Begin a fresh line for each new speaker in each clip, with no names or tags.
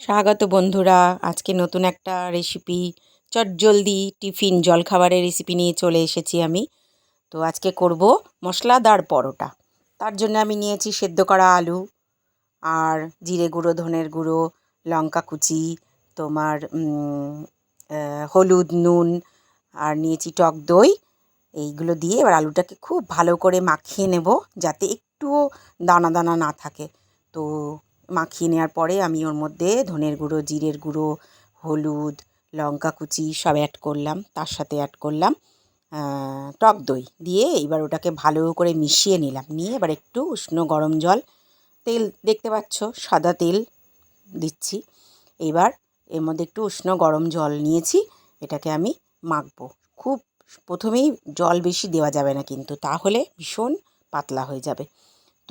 স্বাগত বন্ধুরা, আজকে নতুন একটা রেসিপি চটজলদি টিফিন, জলখাবারের রেসিপি নিয়ে চলে এসেছি আমি। তো আজকে করব মশলাদার পরোটা। তার জন্য আমি নিয়েছি সেদ্ধ করা আলু আর জিরে গুঁড়ো, ধনের গুঁড়ো, লঙ্কা কুচি, তোমার হলুদ, নুন আর নিয়েছি টক দই। এইগুলো দিয়ে এবার আলুটাকে খুব ভালো করে মাখিয়ে নেব যাতে একটুও দানা দানা না থাকে। তো মাখিয়ে নেওয়ার পরে আমি ওর মধ্যে ধনের গুঁড়ো, জিরের গুঁড়ো, হলুদ, লঙ্কা কুচি সব অ্যাড করলাম। তার সাথে অ্যাড করলাম টক দই দিয়ে এবার ওটাকে ভালো করে মিশিয়ে নিলাম। নিয়ে এবার একটু উষ্ণ গরম জল, তেল দেখতে পাচ্ছ, সাদা তেল দিচ্ছি। এবার এর মধ্যে একটু উষ্ণ গরম জল নিয়েছি, এটাকে আমি মাখবো। খুব প্রথমেই জল বেশি দেওয়া যাবে না কিন্তু, তাহলে ভীষণ পাতলা হয়ে যাবে।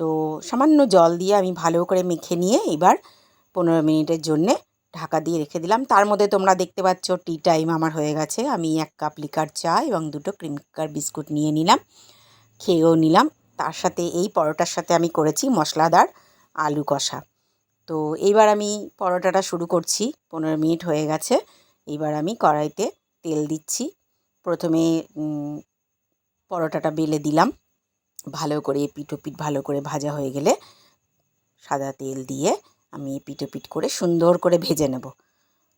তো সামান্য জল দিয়ে আমি ভালো করে মেখে নিয়ে এবার পনেরো মিনিটের জন্যে ঢাকা দিয়ে রেখে দিলাম। তার মধ্যে তোমরা দেখতে পাচ্ছ টি টাইম আমার হয়ে গেছে। আমি এক কাপ লিকার চা এবং দুটো ক্রিম কার বিস্কুট নিয়ে নিলাম, খেয়েও নিলাম। তার সাথে এই পরোটার সাথে আমি করেছি মশলাদার আলু কষা। তো এইবার আমি পরোটাটা শুরু করছি। পনেরো মিনিট হয়ে গেছে। এইবার আমি কড়াইতে তেল দিচ্ছি। প্রথমে পরোটাটা বেলে দিলাম। ভালো করে পিঠ পিঠ ভালো করে ভাজা হয়ে গেলে সাদা তেল দিয়ে আমি পিঠ পিঠ করে সুন্দর করে ভেজে নেব।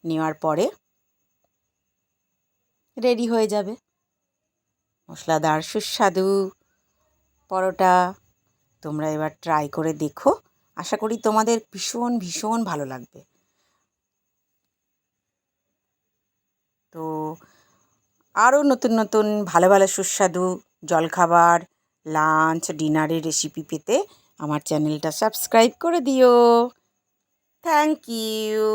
নেওয়ার পরে রেডি হয়ে যাবে। মশলাদার সুস্বাদু পরোটা তোমরা এবার ট্রাই করে দেখো। আশা করি তোমাদের ভীষণ ভীষণ ভালো লাগবে। তো আরও নতুন নতুন ভালো ভালো সুস্বাদু জলখাবার লাঞ্চ ডিনারের রেসিপি পেতে আমার চ্যানেলটা সাবস্ক্রাইব করে দিও। Thank you